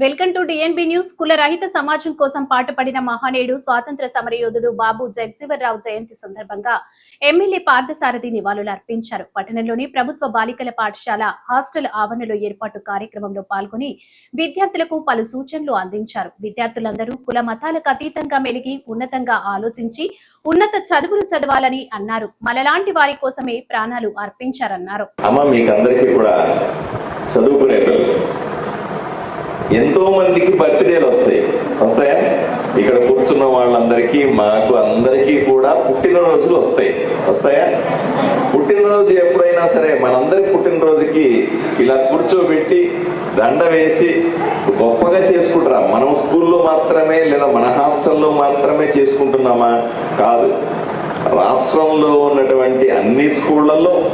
Welcome to DNB news కుల రహిత సమాజం కోసం పాటుపడిన మహానేయుడు స్వాతంత్ర సమరయోధుడు బాబు జగజీవన్రావు జయంతి సందర్భంగా ఎమ్మెల్యే పార్థసారథి నివాళులు అర్పించారు పట్టణంలోని ప్రభుత్వ బాలికల పాఠశాల హాస్టల్ ఆవరణలో ఏర్పాటు కార్యక్రమంలో పాల్గొని విద్యార్థులకు పలు సూచనలు అందించారు. విద్యార్థులందరూ కుల మతాలకు అతీతంగా మెలిగి ఉన్నతంగా ఆలోచించి ఉన్నత చదువులు చదవాలని అన్నారు. మనలాంటి వారి కోసమే ప్రాణాలు అర్పించారన్నారు. చదువుకునే ఎంతో మందికి బర్త్డేలు వస్తాయి. వస్తాయా? ఇక్కడ కూర్చున్న వాళ్ళందరికీ మాకు అందరికీ కూడా పుట్టినరోజులు వస్తాయి. వస్తాయా? పుట్టినరోజు ఎప్పుడైనా సరే మనందరి పుట్టినరోజుకి ఇలా కూర్చోబెట్టి దండ వేసి గొప్పగా చేసుకుంటారా? మనం స్కూల్లో మాత్రమే లేదా మన హాస్టల్లో మాత్రమే చేసుకుంటున్నామా? కాదు. రాష్ట్రంలో ఉన్నటువంటి అన్ని స్కూళ్ళల్లో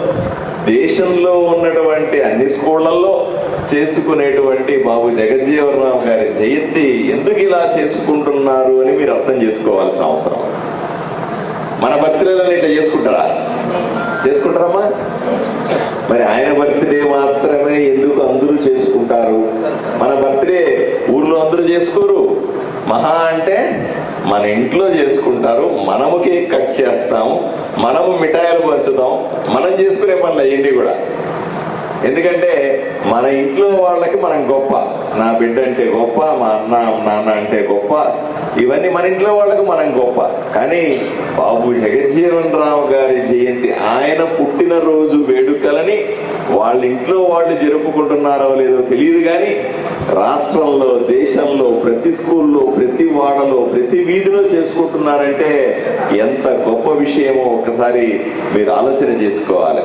దేశంలో ఉన్నటువంటి అన్ని స్కూళ్ళల్లో చేసుకునేటువంటి బాబు జగజ్జీవనరావు గారి జయంతి ఎందుకు ఇలా చేసుకుంటున్నారు అని మీరు అర్థం చేసుకోవాల్సిన అవసరం. మన బర్త్డేలను ఇట్లా చేసుకుంటారా? చేసుకుంటారమ్మా? మరి ఆయన బర్త్డే మాత్రమే ఎందుకు అందరూ చేసుకుంటారు? మన బర్త్డే ఊర్లో అందరూ చేసుకోరు. మహా అంటే మన ఇంట్లో చేసుకుంటారు మనము కేక్ కట్ చేస్తాము మనము మిఠాయిలు పంచుతాం మనం చేసుకునే పనులు అయ్యింది కూడా. ఎందుకంటే మన ఇంట్లో వాళ్ళకి మనం గొప్ప. నా బిడ్డ అంటే గొప్ప మా అన్న నాన్న ఇవన్నీ మన ఇంట్లో వాళ్ళకు మనం గొప్ప. కానీ బాబు జగజ్జీవన్ రావు గారి జయంతి ఆయన పుట్టినరోజు వేడుకలని వాళ్ళ ఇంట్లో వాళ్ళు జరుపుకుంటున్నారో లేదో తెలియదు కానీ రాష్ట్రంలో దేశంలో ప్రతి స్కూల్లో ప్రతి వాడలో ప్రతి వీధిలో చేసుకుంటున్నారంటే ఎంత గొప్ప విషయమో ఒకసారి మీరు ఆలోచన చేసుకోవాలి.